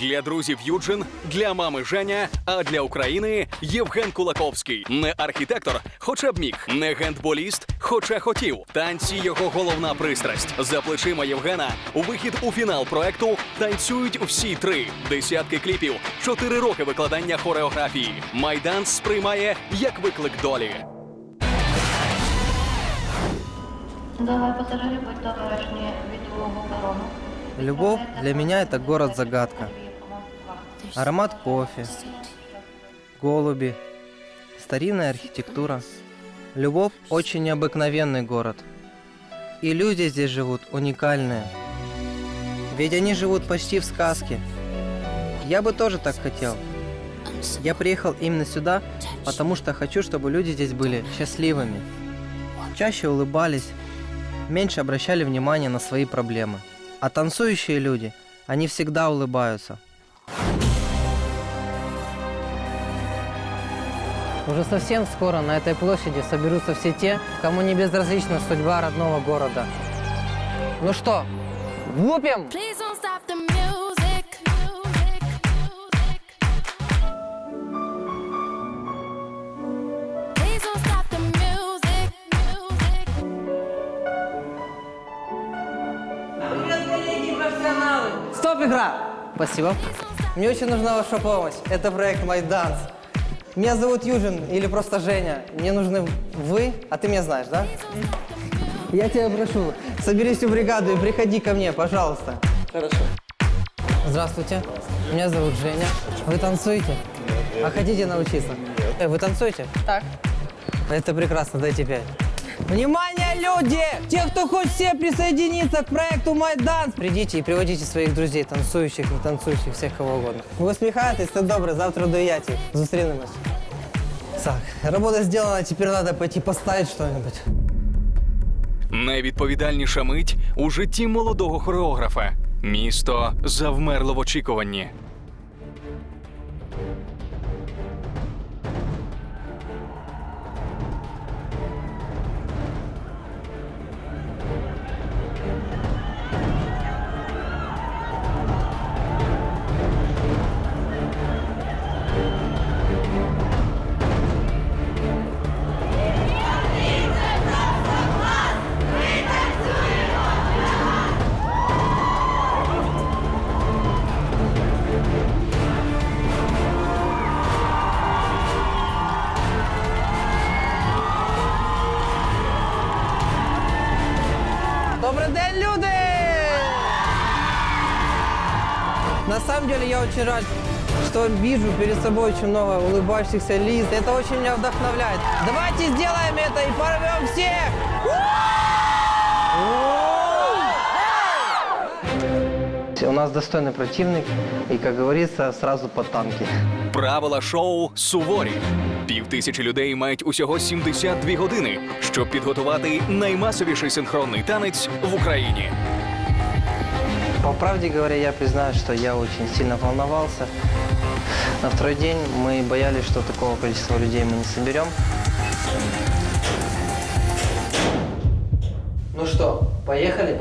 Для друзів Юджин, для мами Женя, а для України Євген Кулаковський. Не архітектор, хоча б міг, не гендболіст, хоча хотів. Танці його головна пристрасть. За плечима Євгена у вихід у фінал проекту танцюють всі три десятки кліпів, чотири роки викладання хореографії. Майдан сприймає як виклик долі. Давай, пассажиры, другого перону. Любовь для меня это город-загадка. Аромат кофе, голуби, старинная архитектура. Любовь – очень необыкновенный город. И люди здесь живут уникальные. Ведь они живут почти в сказке. Я бы тоже так хотел. Я приехал именно сюда, потому что хочу, чтобы люди здесь были счастливыми. Чаще улыбались, меньше обращали внимание на свои проблемы. А танцующие люди, они всегда улыбаются. Уже совсем скоро на этой площади соберутся все те, кому не безразлична судьба родного города. Ну что, music. Стоп, игра! Спасибо. Мне очень нужна ваша помощь. Это проект «Майданс». Меня зовут Южин или просто Женя. Мне нужны вы, а ты меня знаешь, да? Я тебя прошу, собери всю бригаду и приходи ко мне, пожалуйста. Хорошо. Здравствуйте, меня зовут Женя. Вы танцуете? А хотите научиться? Э, вы танцуете? Так. Это прекрасно, дайте пять. Внимание, люди! Те, кто хочет все присоединиться к проекту Майдан, придите и приводите своих друзей, танцующих, не танцующих, всех кого угодно. Ви усміхаєтесь, це добре, завтра до яті. Зустрінемось. Так, работа сделана, теперь надо пойти поставить что-нибудь. Найвідповідальніша мить у житті молодого хореографа. Місто завмерло в очікуванні. самом деле я очень рад, что вижу перед собой очень много улыбающихся лиц. Это очень меня вдохновляет. Давайте сделаем это и порвем всех! У нас достойный противник, и, как говорится, сразу по танки. Правила шоу суворі. Півтисячі людей мають усього 72 години, щоб підготувати наймасовіший синхронний танець в Україні. По правде говоря, я признаю, что я очень сильно волновался. На второй день мы боялись, что такого количества людей мы не соберем. Ну что, поехали?